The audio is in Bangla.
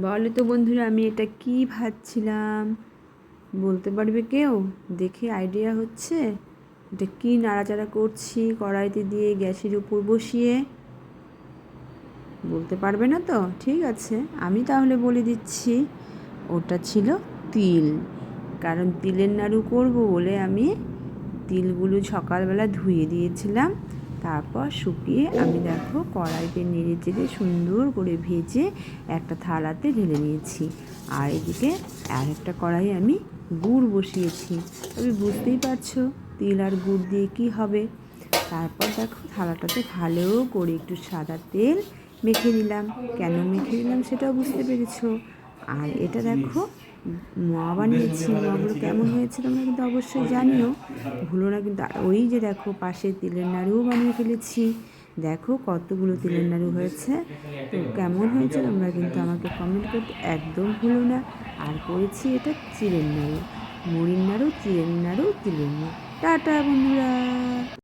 বলো তো বন্ধুরা, আমি এটা কি ভাবছিলাম? বলতে পারবে কেউ? দেখে আইডিয়া হচ্ছে? এটা কি নাড়াচাড়া করছি কড়াইতে দিয়ে গ্যাসের উপর বসিয়ে? বলতে পারবে না তো? ঠিক আছে, আমি তাহলে বলে দিচ্ছি, ওটা ছিল তিল। কারণ তিলের নাড়ু করব বলে আমি তিলগুলো সকালবেলা ধুয়ে দিয়েছিলাম। তারপর শুকিয়ে আমি দেখো কড়াইতে নেড়ে চেড়ে সুন্দর করে ভেজে একটা থালাতে ঢেলে নিয়েছি। আর এদিকে আর একটা কড়াই আমি গুড় বসিয়েছি। তবে বুঝতেই পারছ তিল আর গুড় দিয়ে কী হবে? তারপর দেখো থালাটাতে ভালো করে একটু সাদা তেল মেখে নিলাম। কেন মেখে নিলাম সেটাও বুঝতে পেরেছ? আর এটা দেখো, মা বানিয়েছি মাগুলো কেমন হয়েছে তোমরা কিন্তু অবশ্যই জানিও। ভুলো না কিন্তু ওই যে দেখো, পাশে তিলের নাড়ুও বানিয়ে ফেলেছি। দেখো কতগুলো তিলের নাড়ু হয়েছে। তো কেমন হয়েছে তোমরা কিন্তু আমাকে কমেন্ট করতে একদম ভুলো না। আর করেছি এটা চিড়ের নাড়ু। মুড়ির নাড়ু, চিড়ের নাড়ু, তিলের নাড়ু। টাটা বন্ধুরা।